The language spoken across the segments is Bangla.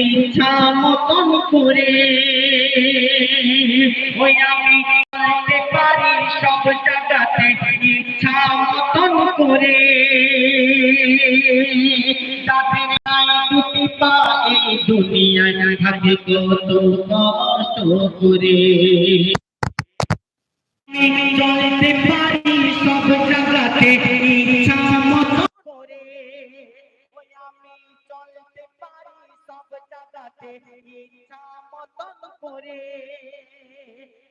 ইচ্ছা মতন করে। ওই আমি চলতে পারি সব জায়গাতে ইচ্ছা মতন করে। তাদের নাই দুটি পা, এই দুনিয়ায় থাকে কত কষ্ট করে। চলতে পারি সব জায়গাতে ইচ্ছা মতন করে।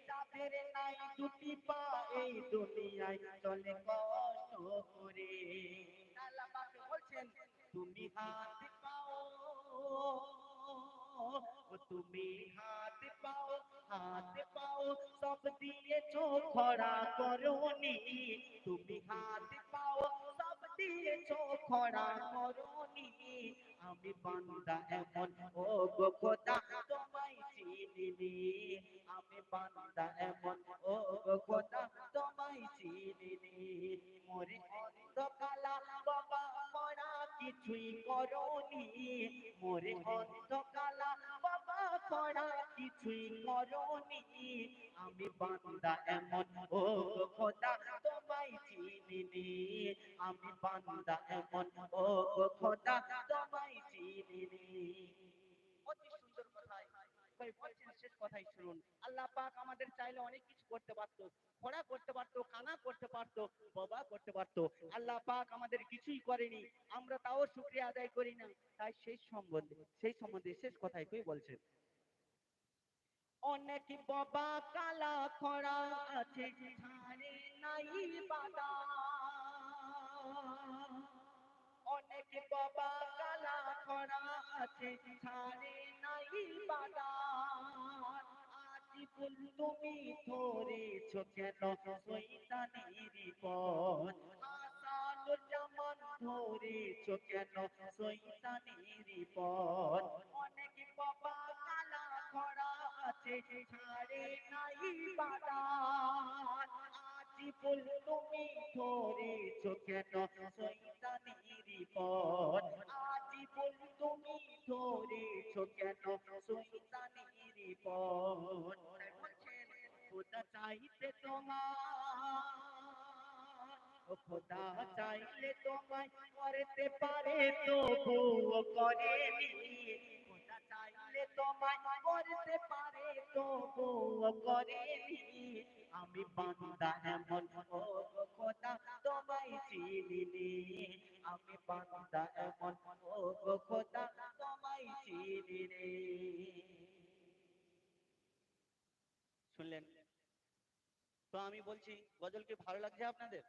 তাদের নাই দুটি পা দুনিয়ায় চলে কষ্ট করে। বলছেন, তুমি হাত পাও, তুমি হাত পাও হাত পাও, সব দিয়েছ খরা করনি। তুমি হাত পাও, সব দিয়েছ খরা করনি। আমি বান্দা এমন ও গো খোদা, তোমায় চিনিনি। আমি বান্দা এমন ও গো খোদা, তোমায় চিনিনি। মোরে অন্ধকালা, বাবা, মরা কিছুই করনি। মোরে অন্ধকালা আমি বান্দা এমন, ও খোদা, তোমায় চিনিনি। আমি বান্দা এমন, ও খোদা, তোমায় চিনিনি। অতি সুন্দর কথাই। শুনুন। আল্লাহ পাক আমাদের চাইলে অনেক কিছু করতে পারতো। খোড়া করতে পারতো, কানা করতে পারতো, বাবা করতে পারতো। আল্লাহ পাক আমাদের কিছুই করেনি। আমরা তাও শুক্রিয়া আদায় করি না। তাই সেই সম্বন্ধে সেই সম্বন্ধে শেষ কথাই কই বলছেন? অনেক বাবা কালা খরা আছে, ছাড়ে নাই বাদা। অনেক বাবা কালা খরা আছে, ছাড়ে নাই বাদা। ফুল তুমি ধরেছ কেন শৈতানির পথ? আসানুর জামান ধরেছ কেন শৈতানির পথ? অনেক বাবা কালা খরা আছে ছাড়ে নাই আজি ফুল তুমি ধরেছ কেন? শৈতানির পথ। আজি ফুল তুমি ধরেছ কেন? শৈতানির পথ। খোদা চাইতে তোমার খোদা চাইলে তোমায় করতে পারে করেনি। খোদা চাইলে তোমায় করতে পারে তবুও করেনি আমি বান্দা এমন ও খোদা তোমায় চিনিনি? আমি বান্দা এমন ও খোদা তোমায় চিনিনি? শুনলেন? তো আমি বলছি গজল কি ভালো লাগছে আপনাদের?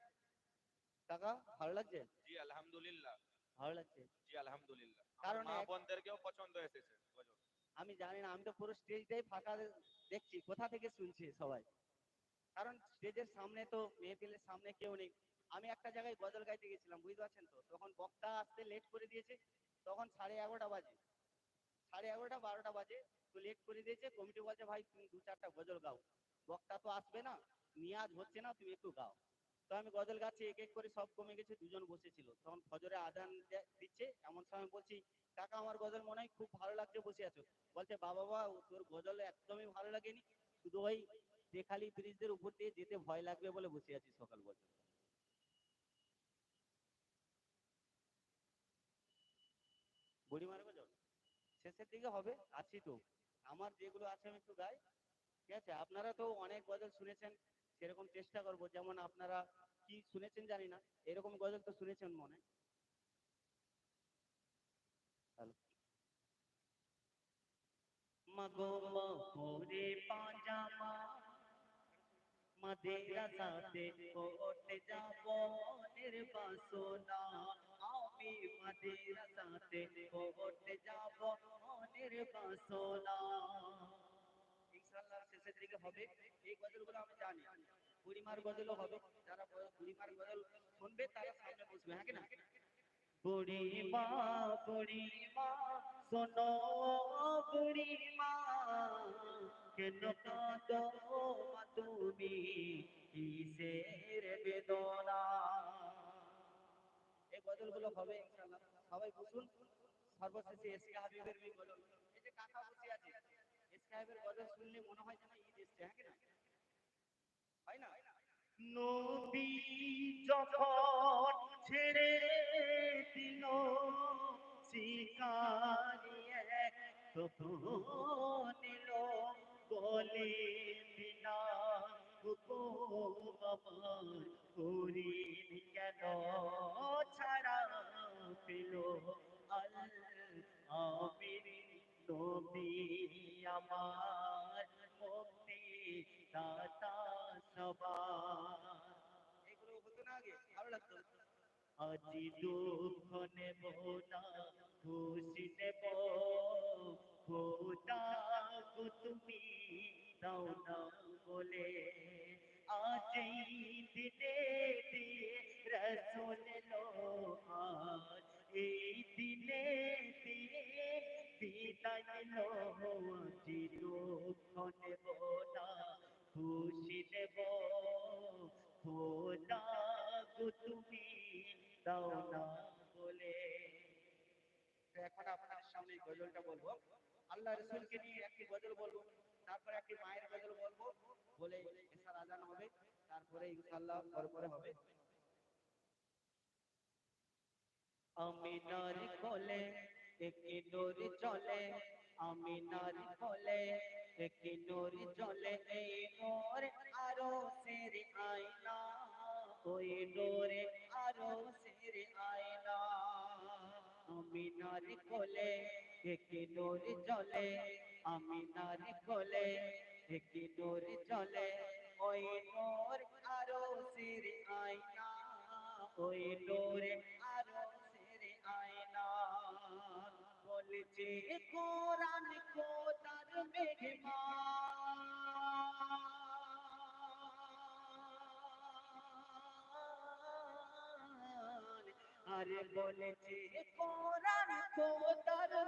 কাকা ভালো লাগছে? জি আলহামদুলিল্লাহ। ভালো লাগছে? জি আলহামদুলিল্লাহ। কারণ কারণ মা বোনদেরকেও পছন্দ এসেছে গজল। আমি জানি না, আমি তো পুরো স্টেজটাই ফাঁকা দেখছি। কোথা থেকে শুনছি সবাই? কারণ স্টেজের সামনে তো, মেহফিলের সামনে কেউ নেই। আমি একটা জায়গায় গজল গাইতে গেছিলাম, বুঝতে পারছেন তো? তখন বক্তা আসতে লেট করে দিয়েছে, তখন সাড়ে এগারোটা বাজে। সাড়ে এগারোটা, বারোটা বাজে, তো লেট করে দিয়েছে। কমিটি বলছে, ভাই, তুমি দু চারটা গজল গাও। বক্তা তো আসবে না, নিয়াজ হচ্ছে না, তুমি একটু গাও। তো আমি গজল গাচ্ছি, এক এক করে সব কমে গেছে, দুজন বসেছিল। তখন ফজরে আদান দিচ্ছে, এমন সময় বলছি, কাকা, আমার গজল মনে হয় খুব ভালো লাগছে বসে আছো। বলছে বাবা বা তোর গজল একদমই ভালো লাগেনি। শুধু ওই দেখালি ব্রিজের উপর দিয়ে যেতে ভয় লাগবে বলে বসে আছি সকাল পর্যন্ত বুড়িমার গজল শেষের দিকে হবে, আছি তো। আমার যেগুলো আছে আমি একটু গাই। ঠিক আছে? আপনারা তো অনেক গজল শুনেছেন। সেরকম চেষ্টা করব যেমন আপনারা কি শুনেছেন জানি না এরকম গজল তো শুনেছেন মনে? মাগো মপুরে পাজামা মাদ্রাসাতে পড়তে যাব মনের বাসনা। আমি মাদ্রাসাতে পড়তে যাব মনের ইনশাআল্লাহ দিকে হবে, এই গজলগুলো আমি জানি। বুড়িমার গজলও হবে, যারা বুড়িমার গজল শুনবে, তারা সামনে বসবে হ্যাঁ কি না? বুড়িমা বুড়িমা, শোনো, বুড়িমা, কেন কাঁদো তুমি? কিসের বেদনা? এই গজলগুলো হবে, ইনশাআল্লাহ। সবাই বসুন, সর্বশেষে এসকে হাবিবের গজল। সাহেবের গজল শুনলে মনে হয় যেন ঈদ এসছে হ্যাঁ কি না? হয় না? নবী যখন ছেড়ে দিল শিকারিয়ে তবু নিল, বলে বিনা করিন কেন? ছাড়া পেল আল আমির নবী। আমার মুক্তি দাতা সবার। এগুলো হতো না আগে ভালো লাগতো। আজি দুঃখ নেব না খুশি নেব। খোদা গো তুমি দাও না বলে আজ দিনে তুমি দাও না বলে। এখন আপনাদের সামনে গজলটা বলব। আল্লাহ রসুলকে নিয়ে একটি গজল বলব, তারপরে একটি মায়ের গজল বলব বলে এসার আজান হবে, তারপরে ইনশাআল্লাহ পরে হবে। আমিনার কোলে একটি নূর চলে, আমিনার কোলে একটি নূর চলে, এই নূর আরও সের ওই নূরে আরও সের আয়না আমিনার কোলে একটি নূর চলে, আমিনার কোলে একটি নূর চলে, ওই নূর আরও সের আয়না ওই নূরে আরও সেরে আয়না বলছে, কোরআন কো তার আরে বলেছে। কোরআন কো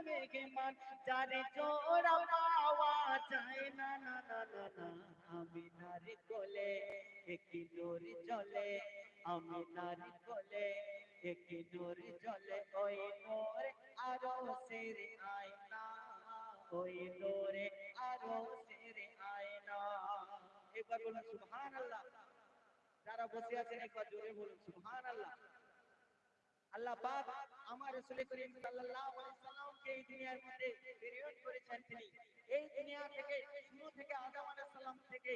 মেঘমান, যারে জোড়া পাওয়া যায় না না না না না। আমি নারী কোলে একটি নূর চলে আমি নারী কোলে একটি নূর চলে ওই নূর আরও সেরে আয়না, ওই নূরে আরও সেরে আয়না। একবার বলুন সুবহান আল্লাহ যারা বসে আছেন, একবার জোরে বলুন সুবহান আল্লাহ পাক আমার রাসূল করিম সাল্লাল্লাহু আলাইহি সাল্লামকে এই দুনিয়ার মধ্যে প্রেরণ করেছেন তিনি। এই দুনিয়া থেকে শুরু থেকে আদম আলাইহিস সালাম থেকে